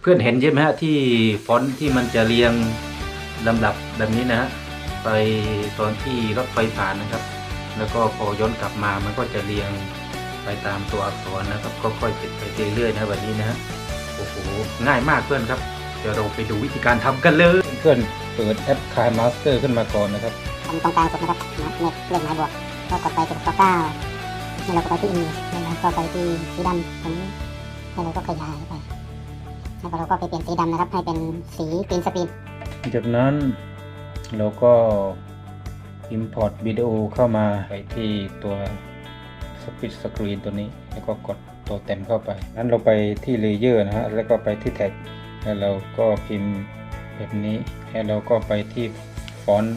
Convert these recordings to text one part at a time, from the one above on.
เพื่อนเห็นใช่ไหมฮะที่ฟอนต์ที่มันจะเรียงลำดับแบบนี้นะฮะไปตอนที่รถไฟผ่านนะครับ แล้วก็พอย้อนกลับมามันก็จะเรียงไปตามตัวอักษรนะครับก็ค่อยติดไปเรื่อยๆนะแบบนี้นะฮะโอ้โหง่ายมากเพื่อนครับเดี๋ยวเราไปดูวิธีการทำกันเลยเพื่อนเปิดแอปคายมาสเตอร์ขึ้นมาก่อนนะครับทำตรงกลางสุดนะครับเน็ตเลขหมายบวกก็กดไปจุดตัวเก้าแล้วเราก็ไปที่อีแล้วก็ไปที่สีดำตรงนี้แล้วเราก็ขยายไป แล้วเราก็ไปเปลี่ยนสีดำนะครับ ให้เป็นสีกรีนสกรีนจากนั้นเราก็ import วิดีโอเข้ามาไปที่ตัว split screen ตัวนี้ แล้วก็กดตัวเต็มเข้าไป นั้นเราไปที่ layer นะฮะ แล้วก็ไปที่ tag แล้วเราก็พิมพ์แบบนี้ แล้วเราก็ไปที่ font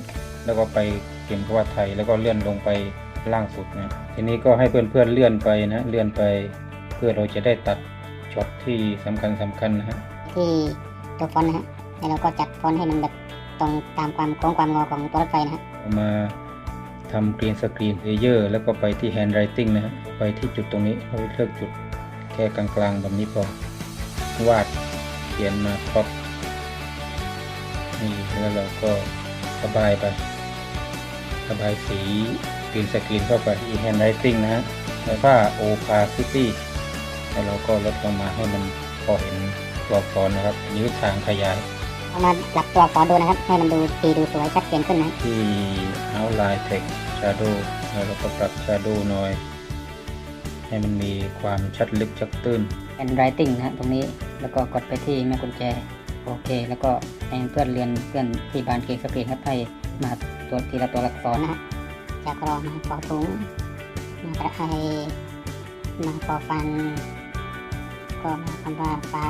แล้วก็ไปพิมพ์คำว่าไทย แล้วก็เลื่อนลงไปล่างสุดนะ ทีนี้ก็ให้เพื่อนๆเลื่อนไปนะ เลื่อนไป เพื่อเราจะได้ตัด ช็อตที่สำคัญสำคัญนะฮะที่ตัวฟอนต์นะฮะแล้วเราก็จัดฟอนต์ให้มันแบบตรงตามความโค้งความงอของตัวรถไฟนะฮะมาทำ green screen layer แล้วก็ไปที่ handwriting นะฮะไปที่จุดตรงนี้เราเลือกจุดแค่กลางๆแบบนี้พอวาดเขียนมาครอบนี่แล้วเราก็ระบายไประบายสี green screen เข้าไปที่ handwriting นะฮะแล้วก็ opacity แล้วเราก็ลดลงมาให้มันพอเห็นตัวอักษรนะครับนิ้วทางขยายเอามาปรับตัวอักษรดูนะครับ ให้มันดูดีดูสวยชัดเจนขึ้นนะที่ outline text shadow แล้วเราก็ปรับ shadow หน่อย ให้มันมีความชัดลึกชัดตื้นเป็น writing นะฮะตรงนี้แล้วก็กดไปที่แม่กุญแจโอเค แล้วก็ให้เพื่อนเรียนเพื่อนที่บานเกสกรีนครับให้มาตัวทีละตัวอักษรนะฮะจากรอมาปอถุงมาตะไคมาปอฟัน ก็มาคำว่าปลา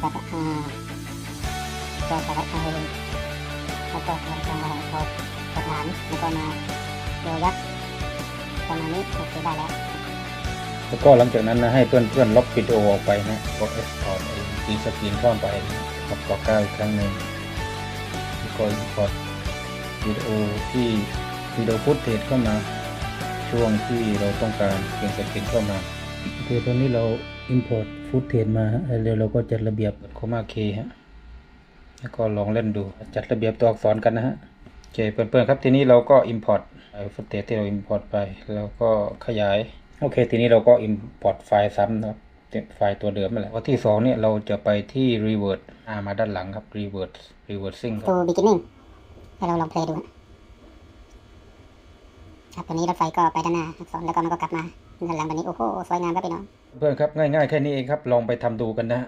ตะอาก็ตะไคแล้วก็ตะไคพอสถานแล้วก็มาโยยักษ์ประมาณนี้โอเคได้แล้วแล้วก็หลังจากนั้นนะให้เพื่อนๆลบวิดีโอออกไปนะกด export ไอ้ดีสกรีนเข้าไปกับปอกก้าอีกครั้งหนึ่งแล้วก็ import วิดีโอที่วิดีโอฟุตเทจเข้ามาช่วงที่เราต้องการเปลี่ยนสกรีนเข้ามา โอเคตอนนี้เรา import ฟุตเทจมาฮะแล้วเราก็จัดระเบียบโคมาเคฮะแล้วก็ลองเล่นดูจัดระเบียบตัวอักษรกันนะฮะโอเคเพื่อนๆครับทีนี้เราก็ import ฟุตเทจที่เรา import ไปแล้วก็ขยายโอเค ทีนี้เราก็ import ไฟล์ซ้ำนะครับไฟล์ตัวเดิมนั่นแหละว่าที่สองเนี่ยเราจะไปที่ revert อ่ามาด้านหลังครับ revert reversing ครับ to beginning ให้เราลองเพลย์ดู ครับตอนนี้รถไฟก็ไปด้านหน้าอักษรแล้วก็มันก็กลับมาด้านหลังแบบนี้โอ้โหสวยงามครับพี่น้องเพื่อนครับง่ายๆแค่นี้เองครับลองไปทำดูกันนะ